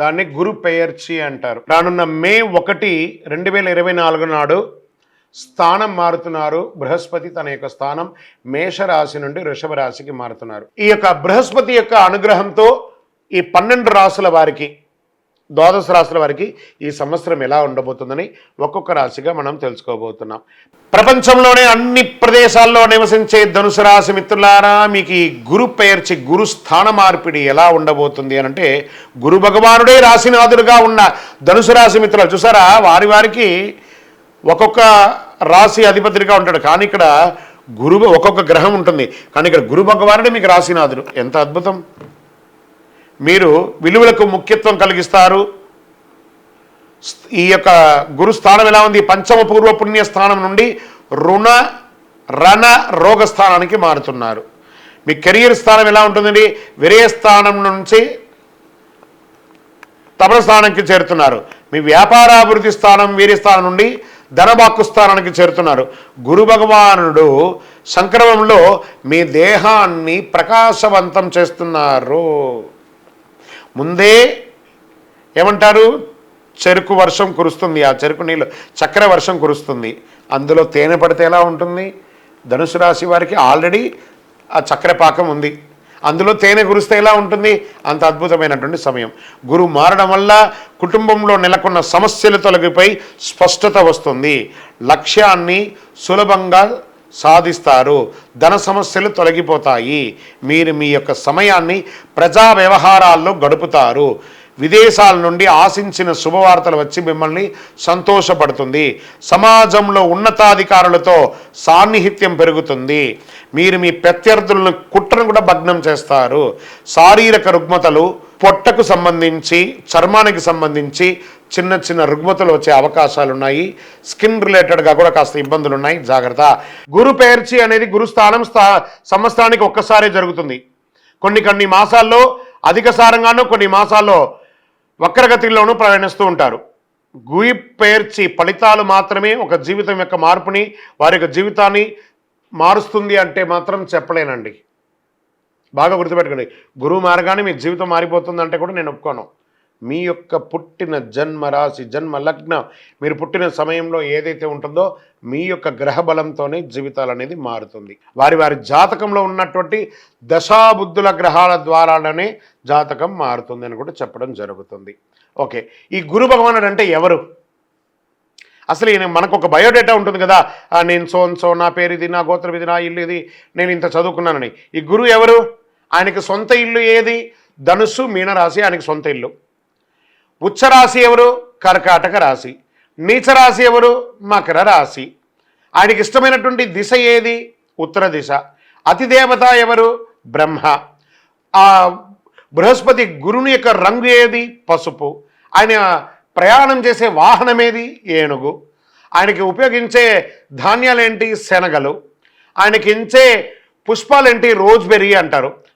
దాన్ని గురు పెయర్చి అంటారు. రానున్న మే ఒకటి రెండు వేల ఇరవై నాలుగు నాడు స్థానం మారుతున్నారు. బృహస్పతి తన యొక్క స్థానం మేషరాశి నుండి వృషభ రాశికి మారుతున్నారు. ఈ యొక్క బృహస్పతి యొక్క అనుగ్రహంతో ఈ పన్నెండు రాసుల వారికి ద్వాదశ రాశుల వారికి ఈ సంవత్సరం ఎలా ఉండబోతుందని ఒక్కొక్క రాశిగా మనం తెలుసుకోబోతున్నాం. ప్రపంచంలోనే అన్ని ప్రదేశాల్లో నివసించే ధనుసు రాశి మిత్రులారా మీకు ఈ గురు పేర్చి గురు స్థాన మార్పిడి ఎలా ఉండబోతుంది అని అంటే గురు భగవానుడే రాశినాథుడుగా ఉన్న ధనుసు రాశి మిత్రులు చూసారా? వారి వారికి ఒక్కొక్క రాశి అధిపతిగా ఉంటాడు. కానీ ఇక్కడ గురువు ఒక్కొక్క గ్రహం ఉంటుంది. కానీ ఇక్కడ గురు భగవానుడే మీకు రాశినాథుడు. ఎంత అద్భుతం! మీరు విలువలకు ముఖ్యత్వం కలిగిస్తారు. ఈ యొక్క గురుస్థానం ఎలా ఉంది? పంచమ పూర్వ పుణ్య స్థానం నుండి రుణ రణ రోగ స్థానానికి మారుతున్నారు. మీ కెరియర్ స్థానం ఎలా ఉంటుందండి? విరయ స్థానం నుంచి తపన స్థానానికి చేరుతున్నారు. మీ వ్యాపారాభివృద్ధి స్థానం వీరి స్థానం నుండి ధనబాక్కు స్థానానికి చేరుతున్నారు. గురు భగవానుడు సంక్రమంలో మీ దేహాన్ని ప్రకాశవంతం చేస్తున్నారు. ముందే ఏమంటారు? చెరుకు వర్షం కురుస్తుంది. ఆ చెరుకు నీళ్ళు చక్కెర వర్షం కురుస్తుంది. అందులో తేనె పడితే ఎలా ఉంటుంది? ధనుసు రాశి వారికి ఆల్రెడీ ఆ చక్కెర పాకం ఉంది. అందులో తేనె కురిస్తే ఎలా ఉంటుంది? అంత అద్భుతమైనటువంటి సమయం. గురువు మారడం వల్ల కుటుంబంలో నెలకొన్న సమస్యలు తొలగిపోయి స్పష్టత వస్తుంది. లక్ష్యాన్ని సులభంగా సాధిస్తారు. ధన సమస్యలు తొలగిపోతాయి. మీరు మీ యొక్క సమయాన్ని ప్రజా వ్యవహారాల్లో గడుపుతారు. విదేశాల నుండి ఆశించిన శుభవార్తలు వచ్చి మిమ్మల్ని సంతోషపడుతుంది. సమాజంలో ఉన్నతాధికారులతో సాన్నిహిత్యం పెరుగుతుంది. మీరు మీ ప్రత్యర్థులను కుట్రను కూడా భగ్నం చేస్తారు. శారీరక రుగ్మతలు పొట్టకు సంబంధించి చర్మానికి సంబంధించి చిన్న చిన్న రుగ్మతలు వచ్చే అవకాశాలు ఉన్నాయి స్కిన్ రిలేటెడ్గా కూడా కాస్త ఇబ్బందులు ఉన్నాయి జాగ్రత్త. గురు పేర్చి అనేది గురుస్థానం స్థా సంవత్సరానికి ఒక్కసారే జరుగుతుంది. కొన్ని కొన్ని మాసాల్లో అధిక సారంగానూ కొన్ని మాసాల్లో వక్రగతిలోనూ ప్రయాణిస్తూ ఉంటారు. గుయి పేర్చి ఫలితాలు మాత్రమే ఒక జీవితం యొక్క మార్పుని వారి యొక్క జీవితాన్ని మారుస్తుంది అంటే మాత్రం చెప్పలేనండి. బాగా గుర్తుపెట్టుకోండి. గురువు మార్గాన్ని మీ జీవితం మారిపోతుందంటే కూడా నేను ఒప్పుకోను. మీ యొక్క పుట్టిన జన్మ రాశి జన్మ లగ్నం మీరు పుట్టిన సమయంలో ఏదైతే ఉంటుందో మీ యొక్క గ్రహ బలంతోనే జీవితాలు అనేది మారుతుంది. వారి వారి జాతకంలో ఉన్నటువంటి దశాబుద్ధుల గ్రహాల ద్వారానే జాతకం మారుతుంది అని కూడా చెప్పడం జరుగుతుంది. ఓకే. ఈ గురు భగవానుడు అంటే ఎవరు? అసలు ఈయన మనకు ఒక బయోడేటా ఉంటుంది కదా. నేను సో సో నా పేరు ఇది నా గోత్రం ఇది నా ఇల్లు ఇది నేను ఇంత చదువుకున్నానని. ఈ గురువు ఎవరు? ఆయనకి సొంత ఇల్లు ఏది? ధనుస్సు మీనరాశి ఆయనకి సొంత ఇల్లు. ఉచ్చరాశి ఎవరు? కర్కాటక రాశి. నీచరాశి ఎవరు? మకర రాశి. ఆయనకి ఇష్టమైనటువంటి దిశ ఏది? ఉత్తర దిశ. అతిదేవత ఎవరు? బ్రహ్మ. ఆ బృహస్పతి గురుని యొక్క రంగు ఏది? పసుపు. ఆయన ప్రయాణం చేసే వాహనం ఏది? ఏనుగు. ఆయనకి ఉపయోగించే ధాన్యాలేంటి? శనగలు. ఆయనకి ఇచ్చే పుష్పాలేంటి? రోజ్బెర్రీ అంటారు.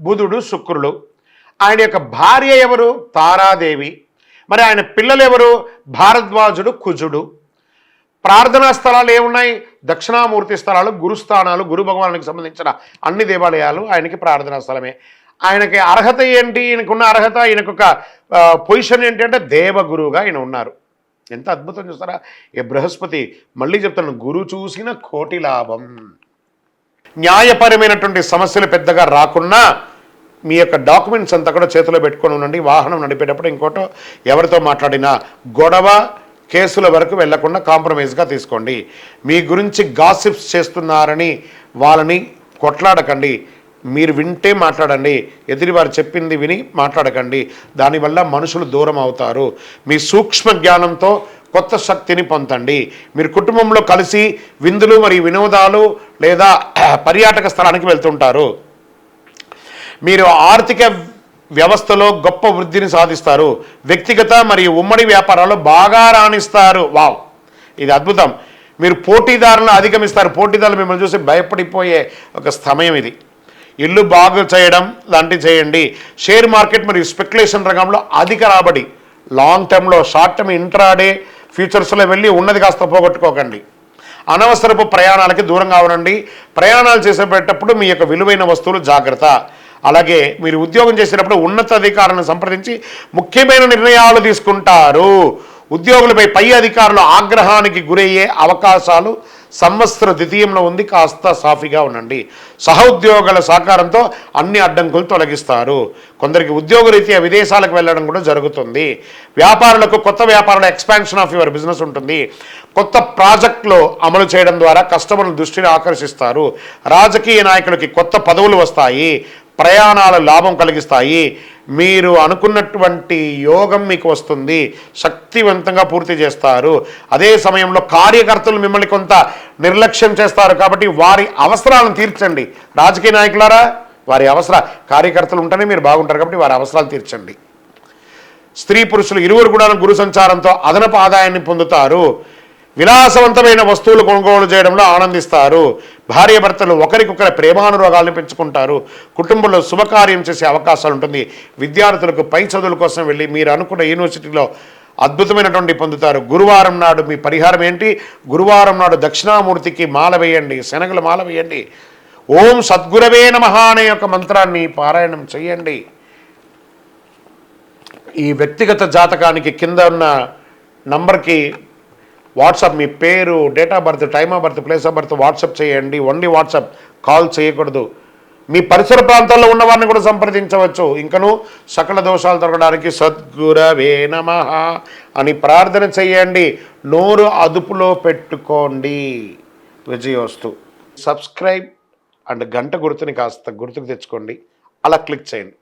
బుధుడు శుక్రుడు. ఆయన యొక్క భార్య ఎవరు? తారాదేవి. మరి ఆయన పిల్లలు ఎవరు? భారద్వాజుడు కుజుడు. ప్రార్థనా స్థలాలు ఏమున్నాయి? దక్షిణామూర్తి స్థలాలు గురుస్థానాలు గురు భగవానికి సంబంధించిన అన్ని దేవాలయాలు ఆయనకి ప్రార్థనా స్థలమే. ఆయనకి అర్హత ఏంటి? ఈయనకున్న అర్హత ఈయనకు ఒక పొజిషన్ ఏంటంటే దేవగురువుగా ఆయన ఉన్నారు. ఎంత అద్భుతం చూస్తారా? ఏ బృహస్పతి మళ్ళీ చెప్తాను గురు చూసిన కోటి లాభం. న్యాయపరమైనటువంటి సమస్యలు పెద్దగా రాకున్నా మీ యొక్క డాక్యుమెంట్స్ అంతా కూడా చేతిలో పెట్టుకొని ఉండండి వాహనం నడిపేటప్పుడు ఇంకోటో ఎవరితో మాట్లాడినా గొడవ కేసుల వరకు వెళ్ళకుండా కాంప్రమైజ్గా తీసుకోండి. మీ గురించి గాసిప్స్ చేస్తున్నారని వాళ్ళని కొట్లాడకండి. మీరు వింటే మాట్లాడండి ఎదిరివారు చెప్పింది విని మాట్లాడకండి. దానివల్ల మనుషులు దూరం అవుతారు. మీ సూక్ష్మ జ్ఞానంతో కొత్త శక్తిని పొందండి. మీరు కుటుంబంలో కలిసి విందులు మరియు వినోదాలు లేదా పర్యాటక స్థలానికి వెళ్తుంటారు. మీరు ఆర్థిక వ్యవస్థలో గొప్ప వృద్ధిని సాధిస్తారు. వ్యక్తిగత మరియు ఉమ్మడి వ్యాపారాల్లో బాగా రాణిస్తారు. వావ్! ఇది అద్భుతం. మీరు పోటీదారులను అధిగమిస్తారు. పోటీదారులు మిమ్మల్ని చూసి భయపడిపోయే ఒక సమయం ఇది. ఇల్లు బాగు చేయడం లాంటివి చేయండి. షేర్ మార్కెట్ మరియు స్పెక్యులేషన్ రంగంలో అధిక రాబడి. లాంగ్ టర్మ్లో షార్ట్ టర్మ్ ఇంట్రాడే ఫ్యూచర్స్లో వెళ్ళి ఉన్నది కాస్త పోగొట్టుకోకండి. అనవసరపు ప్రయాణాలకి దూరంగా ఉండండి. ప్రయాణాలు చేసేటప్పుడు మీ యొక్క విలువైన వస్తువులు జాగ్రత్త. అలాగే మీరు ఉద్యోగం చేసేటప్పుడు ఉన్నతాధికారులను సంప్రదించి ముఖ్యమైన నిర్ణయాలు తీసుకుంటారు. ఉద్యోగులపై పై అధికారుల ఆగ్రహానికి గురయ్యే అవకాశాలు సంవత్సర ద్వితీయంలో ఉంది కాస్త సాఫీగా ఉండండి. సహోద్యోగుల సహకారంతో అన్ని అడ్డంకులు తొలగిస్తారు. కొందరికి ఉద్యోగరీత్యా విదేశాలకు వెళ్ళడం కూడా జరుగుతుంది. వ్యాపారులకు కొత్త వ్యాపారాల ఎక్స్పాన్షన్ ఆఫ్ యువర్ బిజినెస్ ఉంటుంది. కొత్త ప్రాజెక్టులు అమలు చేయడం ద్వారా కస్టమర్ల దృష్టిని ఆకర్షిస్తారు. రాజకీయ నాయకులకి కొత్త పదవులు వస్తాయి. ప్రయాణాలు లాభం కలిగిస్తాయి. మీరు అనుకున్నటువంటి యోగం మీకు వస్తుంది. శక్తివంతంగా పూర్తి చేస్తారు. అదే సమయంలో కార్యకర్తలు మిమ్మల్ని కొంత నిర్లక్ష్యం చేస్తారు కాబట్టి వారి అవసరాలను తీర్చండి. రాజకీయ నాయకులారా వారి అవసర కార్యకర్తలు ఉంటేనే మీరు బాగుంటారు కాబట్టి వారి అవసరాలు తీర్చండి. స్త్రీ పురుషులు ఇరువురు కూడా గురు సంచారంతో అదనపు ఆదాయాన్ని పొందుతారు. విలాసవంతమైన వస్తువులు కొనుగోలు చేయడంలో ఆనందిస్తారు. భార్యాభర్తలు ఒకరికొకరి ప్రేమానురోగాలను పెంచుకుంటారు. కుటుంబంలో శుభకార్యం చేసే అవకాశాలు ఉంటుంది. విద్యార్థులకు పై చదువుల కోసం వెళ్ళి మీరు అనుకున్న యూనివర్సిటీలో అద్భుతమైనటువంటి పొందుతారు. గురువారం నాడు మీ పరిహారం ఏంటి? గురువారం నాడు దక్షిణామూర్తికి మాల వేయండి. శనగలు మాల వేయండి. ఓం సద్గురవే నమ అనే యొక్క మంత్రాన్ని పారాయణం చేయండి. ఈ వ్యక్తిగత జాతకానికి కింద ఉన్న నంబర్కి వాట్సాప్ మీ పేరు date of birth time of birth place of birth WhatsApp చేయండి. ఓన్లీ వాట్సాప్ కాల్ చేయకూడదు. మీ పరిసర ప్రాంతాల్లో ఉన్న వారిని కూడా సంప్రదించవచ్చు. ఇంకను సకల దోషాలు తొలగడానికి సద్గురవే నమ అని ప్రార్థన చేయండి. నోరు అదుపులో పెట్టుకోండి. విజయోస్తు సబ్స్క్రైబ్ అండ్ గంట గుర్తుని కాస్త గుర్తుకు తెచ్చుకోండి. అలా క్లిక్ చేయండి.